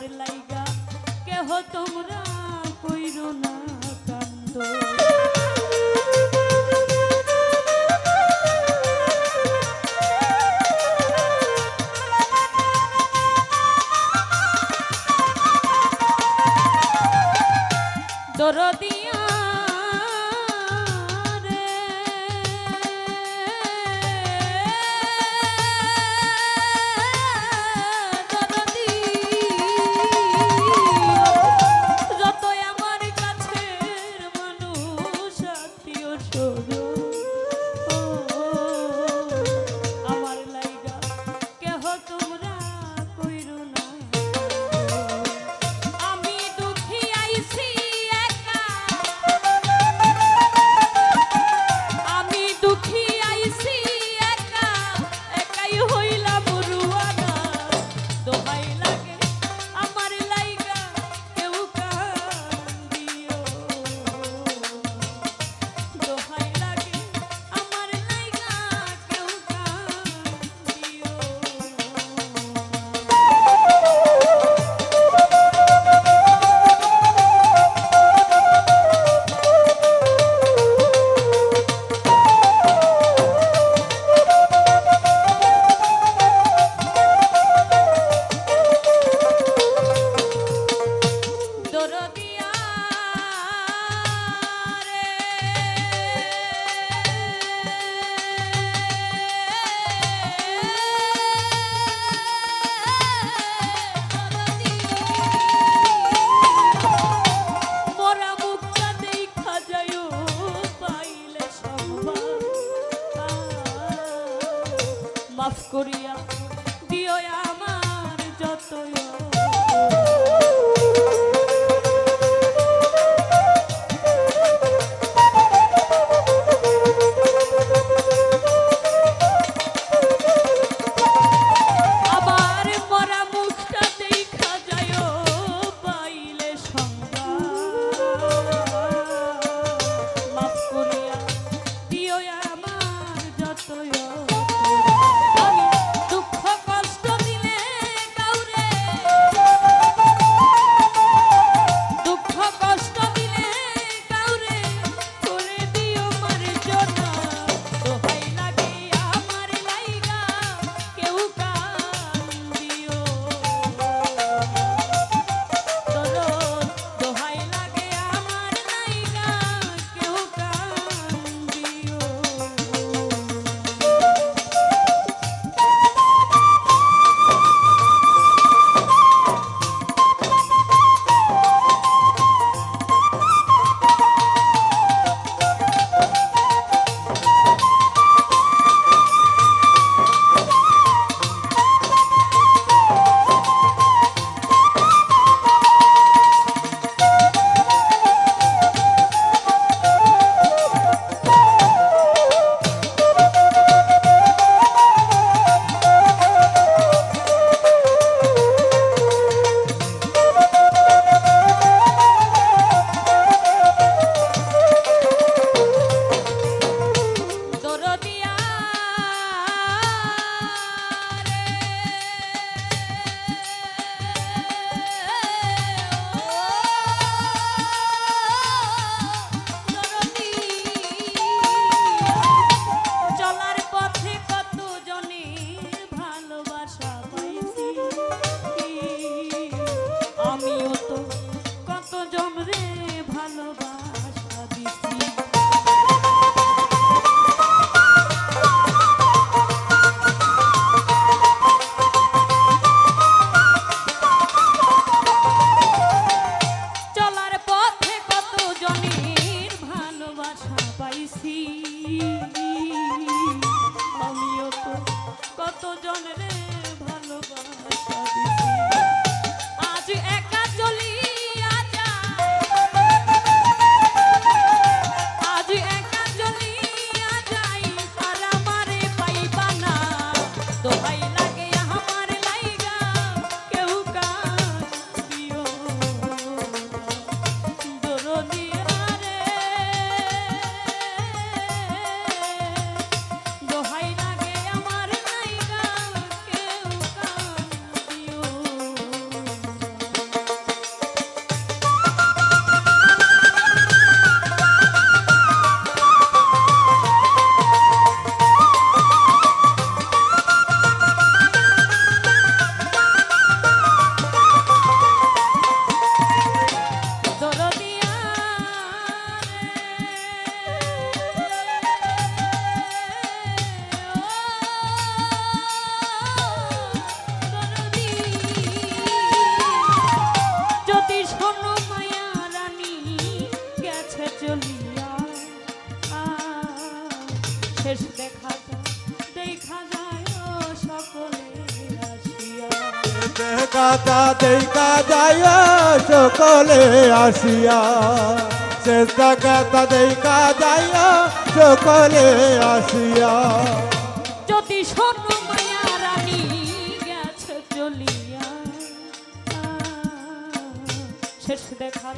আমার লাইগা কেহ তোমরা কইর না কান্দ। দরদিয়া কাতা দেখা যায় সকলে আসিয়া। চেষ্টা কাতা দেখা যায় সকলে আসিয়া। যদি স্বর্ণ মায়া রানী, গেছে চলিয়া। শেষ দেখা